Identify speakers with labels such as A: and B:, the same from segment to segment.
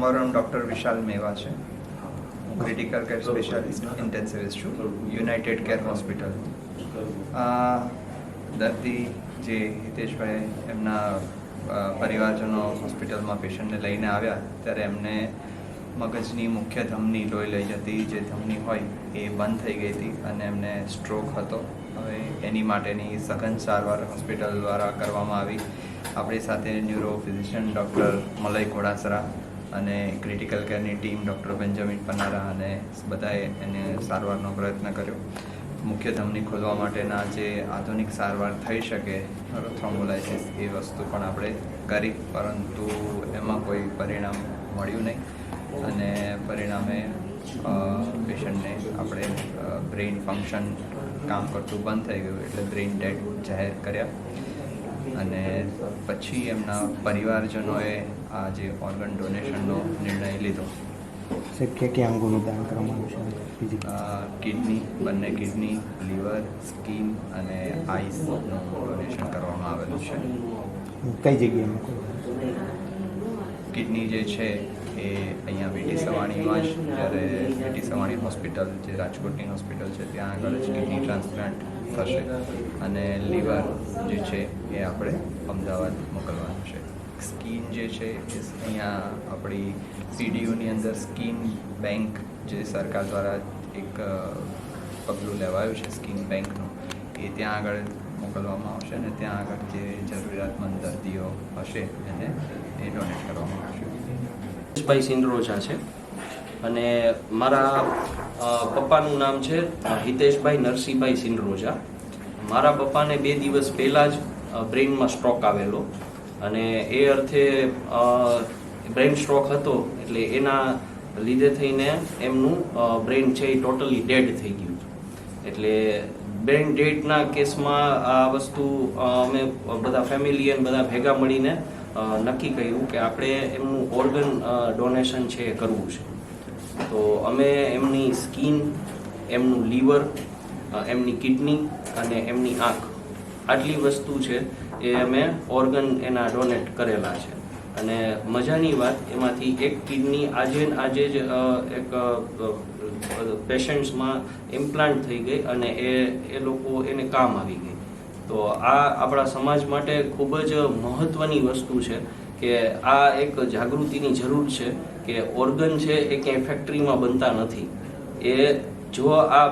A: મારું નામ ડૉક્ટર વિશાલ મેવા છે. હું ક્રિટિકલ કેર સ્પેશિયાલિસ્ટ ઇન્ટેન્સિવિસ્ટ છું યુનાઇટેડ કેર હોસ્પિટલ આ, દર્દી જે હિતેશભાઈ એમના પરિવારજનો હોસ્પિટલમાં પેશન્ટને લઈને આવ્યા, ત્યારે એમને મગજની મુખ્ય ધમની લોહી લઈ જતી, જે ધમની હોય એ બંધ થઈ ગઈ હતી અને એમને સ્ટ્રોક હતો. હવે એની માટેની સઘન સારવાર હોસ્પિટલ દ્વારા કરવામાં આવી. આપણી સાથે neuro physician doctor Malay Ghodasara અને ક્રિટિકલ કેરની ટીમ ડૉક્ટર બેન્જામિન પનારા અને બધાએ એને સારવારનો પ્રયત્ન કર્યો. મુખ્ય ધમની ખોલવા માટેના જે આધુનિક સારવાર થઈ શકે થ્રોમ્બોલાઇસિસ એ વસ્તુ પણ આપણે કરી, પરંતુ એમાં કોઈ પરિણામ મળ્યું નહીં. અને પરિણામે પેશન્ટને આપણે બ્રેઇન ફંક્શન કામ કરતું બંધ થઈ ગયું, એટલે બ્રેઇન ડેડ જાહેર કર્યા. અને પછી એમના પરિવારજનોએ આ જે ઓર્ગન ડોનેશનનો નિર્ણય લીધો.
B: સાહેબ ક્યાં ક્યાં અંગોનું દાન કરવામાં આવ્યું છે?
A: કિડની બંને કિડની લીવર સ્કીન અને આઈસનું ડોનેશન કરવામાં આવેલું છે.
B: કઈ જગ્યાએ
A: કિડની જે છે એ અહીંયા વીટી સવાણીમાં જ જ્યારે વીટી સવાણી હોસ્પિટલ જે રાજકોટની હોસ્પિટલ છે ત્યાં આગળ જ કિડની ટ્રાન્સપ્લાન્ટ થશે. અને લીવર જે છે એ આપણે અમદાવાદ મોકલવાનું છે. સ્કીન જે છે એ અહીંયા આપણી પીડીયુની અંદર સ્કીન બેંક જે સરકાર દ્વારા એક પગલું લેવાયું છે સ્કીન બેંકનું, એ ત્યાં આગળ મોકલવામાં આવશે અને ત્યાં આગળ જે જરૂરિયાતમંદ દર્દીઓ હશે એને એ ડોનેટ કરવામાં આવશે.
C: હિતેશભાઈ સિંદ્રોજા છે. અને મારા પપ્પાનું નામ છે હિતેશભાઈ નરસિંહભાઈ સિંડરોજા. મારા પપ્પાને બે દિવસ પહેલાં જ બ્રેઇનમાં સ્ટ્રોક આવેલો અને એ અર્થે બ્રેઇન સ્ટ્રોક હતો એટલે એના લીધે થઈને એમનું બ્રેઇન છે એ ટોટલી ડેડ થઈ ગયું. એટલે બ્રેઇન ડેડના કેસમાં આ વસ્તુ અમે બધા ફેમિલી અને બધા ભેગા મળીને નક્કી કર્યું કે આપણે એમનું ઓર્ગન ડોનેશન છે એ કરવું છે. તો અમે એમની સ્કિન, એમનું લીવર એમની કિડની અને એમની આંખ, આટલી વસ્તુ છે એ અમે ઓર્ગન એના ડોનેટ કરેલા છે. અને મજાની વાત, એમાંથી એક કિડની આજે આજે જ એક પેશન્ટ્સમાં ઇમ્પ્લાન્ટ થઈ ગઈ અને એ એ લોકો એને કામ આવી ગઈ. તો આ આપણા સમાજ માટે ખૂબ જ મહત્વની વસ્તુ છે કે આ એક જાગૃતિની જરૂર છે કે ઓર્ગન છે એ ક્યાંય ફેક્ટરીમાં બનતા નથી. એ જો આ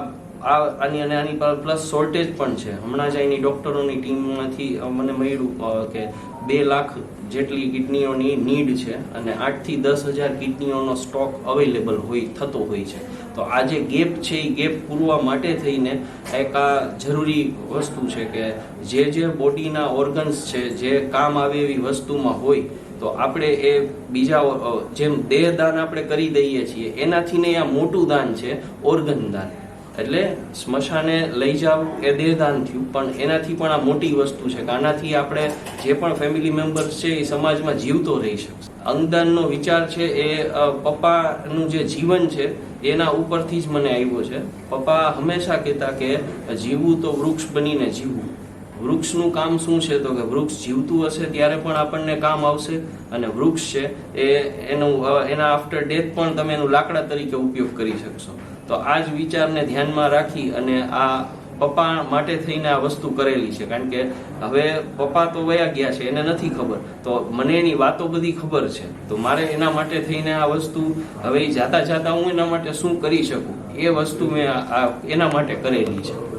C: આ આની અને આની પર પ્લસ શોર્ટેજ પણ છે. હમણાં જ અહીંની ડૉક્ટરોની ટીમમાંથી મને મળ્યું કે બે લાખ જેટલી કિડનીઓની નીડ છે અને આઠથી દસ હજાર કિડનીઓનો સ્ટોક અવેલેબલ હોય, થતો હોય છે. તો આ જે ગેપ છે, એ ગેપ પૂરવા માટે થઈને એક આ જરૂરી વસ્તુ છે કે જે જે બોડીના ઓર્ગન્સ છે, જે કામ આવે એવી વસ્તુમાં હોય તો આપણે એ બીજા જેમ દેહ દાન આપણે કરી દઈએ છીએ એનાથી નહીં આ મોટું દાન છે, ઓર્ગન દાન. એટલે સ્મશાને લઈ જાવ એ દેહદાન થયું. પણ એનાથી પણ આ મોટી વસ્તુ છે કે આનાથી આપણે જે પણ ફેમિલી મેમ્બર્સ છે એ સમાજમાં જીવતો રહી શકશે. અંગદાનનો વિચાર છે એ પપ્પાનું જે જીવન છે, એના ઉપરથી જ મને આવ્યો છે. પપ્પા હંમેશા કહેતા કે જીવવું તો વૃક્ષ બનીને જીવવું. વૃક્ષનું કામ શું છે? તો કે વૃક્ષ જીવતું હશે ત્યારે પણ આપણને કામ આવશે અને વૃક્ષ છે એ એનું એના આફ્ટર ડેથ પણ તમે એનું લાકડા તરીકે ઉપયોગ કરી શકશો. તો આ જ વિચારને ધ્યાનમાં રાખી અને આ પપ્પા માટે થઈને આ વસ્તુ કરેલી છે. કારણ કે હવે પપ્પા તો વયા ગયા છે, એને નથી ખબર. તો મને એની વાતો બધી ખબર છે. તો મારે એના માટે થઈને આ વસ્તુ હવે જાતા જાતા હું એના માટે શું કરી શકું? એ વસ્તુ મેં આ- એના માટે કરેલી છે.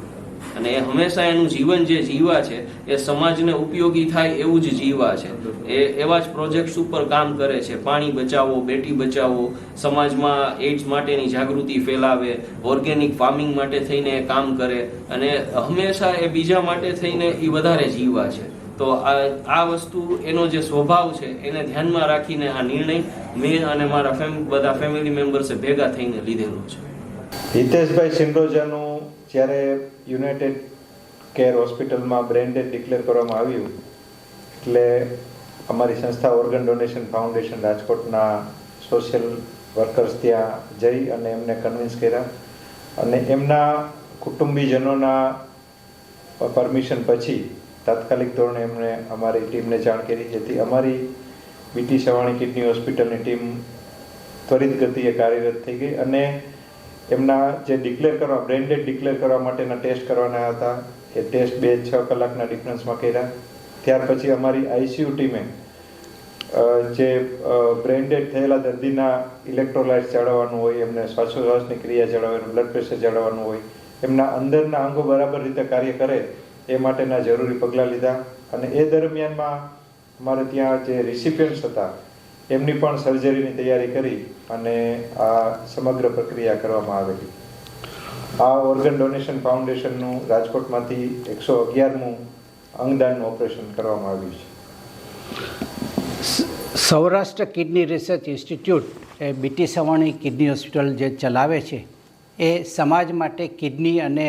C: અને એ હંમેશા એનું જીવન જે જીવા છે, એ સમાજને ઉપયોગી થાય એવું જ જીવા છે. એ એવા જ પ્રોજેક્ટ્સ ઉપર કામ કરે છે. પાણી બચાવો, બેટી બચાવો, સમાજમાં એડ્સ માટેની જાગૃતિ ફેલાવે ઓર્ગેનિક ફાર્મિંગ માટે થઈને એ કામ કરે અને હંમેશા એ બીજા માટે થઈને એ વધારે જીવા છે. તો આ આ વસ્તુ એનો જે સ્વભાવ છે, એને ધ્યાનમાં રાખીને આ નિર્ણય મેં અને મારા બધા ફેમિલી મેમ્બર્સે ભેગા થઈને લીધેલો છે.
D: હિતેશભાઈ સિંડોજાનું જ્યારે યુનાઇટેડ કેર હોસ્પિટલમાં બ્રેન્ડેડ ડિક્લેર કરવામાં આવ્યું, એટલે અમારી સંસ્થા ઓર્ગન ડોનેશન ફાઉન્ડેશન રાજકોટના સોશિયલ વર્કર્સ ત્યાં જઈ અને એમને કન્વિન્સ કર્યા. અને એમના કુટુંબીજનોના પરમિશન પછી તાત્કાલિક ધોરણે એમણે અમારી ટીમને જાણ કરી, જેથી અમારી બીટી સવાણી કિડની હોસ્પિટલની ટીમ ત્વરિત ગતિએ કાર્યરત થઈ ગઈ. અને એમના જે ડિક્લેર કરવા બ્રેન્ડેડ ડિક્લેર કરવા માટેના ટેસ્ટ કરવાના હતા એ ટેસ્ટ બે છ કલાકના ડિફરન્સમાં કર્યા. ત્યાર પછી અમારી આઈસીયુ ટીમે જે બ્રેન્ડેડ થયેલા દર્દીના ઇલેક્ટ્રોલાઇટ્સ જાળવવાનું હોય, એમને શ્વાસોશ્વાસની ક્રિયા જાળવવાનું બ્લડ પ્રેશર જાળવવાનું હોય, એમના અંદરના અંગો બરાબર રીતે કાર્ય કરે, એ માટેના જરૂરી પગલાં લીધા. અને એ દરમિયાનમાં અમારે ત્યાં જે રિસિપિયન્ટ્સ હતા એમની પણ સર્જરીની તૈયારી કરી અને આ સમગ્ર પ્રક્રિયા કરવામાં આવેલી. આ ઓર્ગન ડોનેશન ફાઉન્ડેશનનું રાજકોટમાંથી એકસો અગિયારમું અંગદાનનું ઓપરેશન કરવામાં આવ્યું છે.
E: સૌરાષ્ટ્ર કિડની રિસર્ચ ઇન્સ્ટિટ્યૂટ એ બીટી સવાણી કિડની હોસ્પિટલ જે ચલાવે છે, એ સમાજ માટે કિડની અને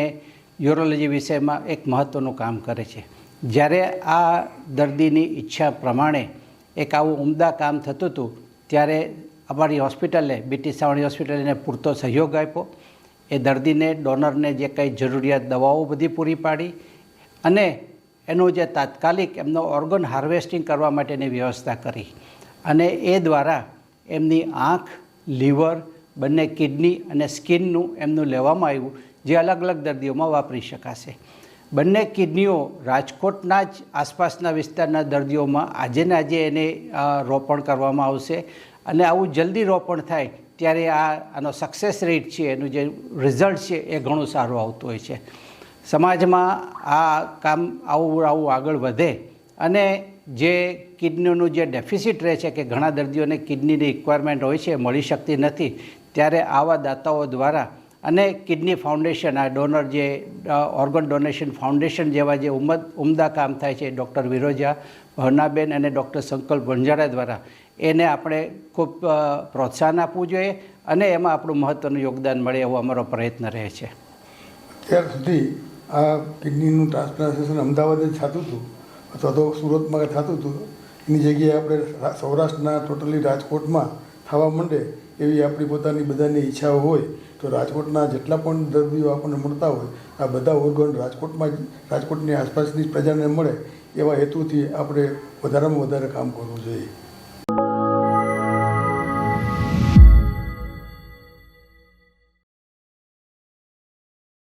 E: યુરોલોજી વિષયમાં એક મહત્ત્વનું કામ કરે છે. જ્યારે આ દર્દીની ઈચ્છા પ્રમાણે એક આવું ઉમદા કામ થતું હતું, ત્યારે અમારી હોસ્પિટલે બીટી સાવણી હોસ્પિટલે એને પૂરતો સહયોગ આપ્યો. એ દર્દીને, ડોનરને જે કંઈ જરૂરિયાત દવાઓ બધી પૂરી પાડી અને એનું જે તાત્કાલિક એમનો ઓર્ગન હાર્વેસ્ટિંગ કરવા માટેની વ્યવસ્થા કરી. અને એ દ્વારા એમની આંખ, લીવર, બંને કિડની અને સ્કિનનું એમનું લેવામાં આવ્યું, જે અલગ અલગ દર્દીઓમાં વાપરી શકાશે. બંને કિડનીઓ રાજકોટના જ આસપાસના વિસ્તારના દર્દીઓમાં આજે ને આજે એને રોપણ કરવામાં આવશે. અને આવું જલ્દી રોપણ થાય ત્યારે આ, આનો સક્સેસ રેટ છે, એનું જે રિઝલ્ટ છે, એ ઘણું સારું આવતું હોય છે. સમાજમાં આ કામ આવું આવું આગળ વધે અને જે કિડનીનું જે ડેફિસિટ રહે છે કે ઘણા દર્દીઓને કિડનીની રિક્વાયરમેન્ટ હોય છે મળી શકતી નથી, ત્યારે આવા દાતાઓ દ્વારા અને કિડની ફાઉન્ડેશન, આ ડોનર જે ઓર્ગન ડોનેશન ફાઉન્ડેશન જેવા જે ઉમદ, ઉમદા કામ થાય છે ડૉક્ટર વિરોજા ભવનાબેન અને ડૉક્ટર સંકલ્પ વંજારા દ્વારા એને આપણે ખૂબ પ્રોત્સાહન આપવું જોઈએ અને એમાં આપણું મહત્ત્વનું યોગદાન મળે એવો અમારો પ્રયત્ન રહે છે.
F: અત્યાર સુધી આ કિડનીનું ટ્રાન્સપ્લાન્ટેશન અમદાવાદ જ થતું હતું, અથવા તો સુરતમાં થતું હતું. એની જગ્યાએ આપણે સૌરાષ્ટ્રના ટોટલી રાજકોટમાં થવા માંડે એવી આપણી પોતાની બધાની ઈચ્છાઓ હોય, તો રાજકોટના જેટલા પણ દર્દીઓ આપણને મળતા હોય, આ બધા ઓર્ગન રાજકોટમાં જ, રાજકોટની આસપાસની પ્રજાને મળે, એવા હેતુથી આપણે વધારેમાં વધારે કામ કરવું જોઈએ.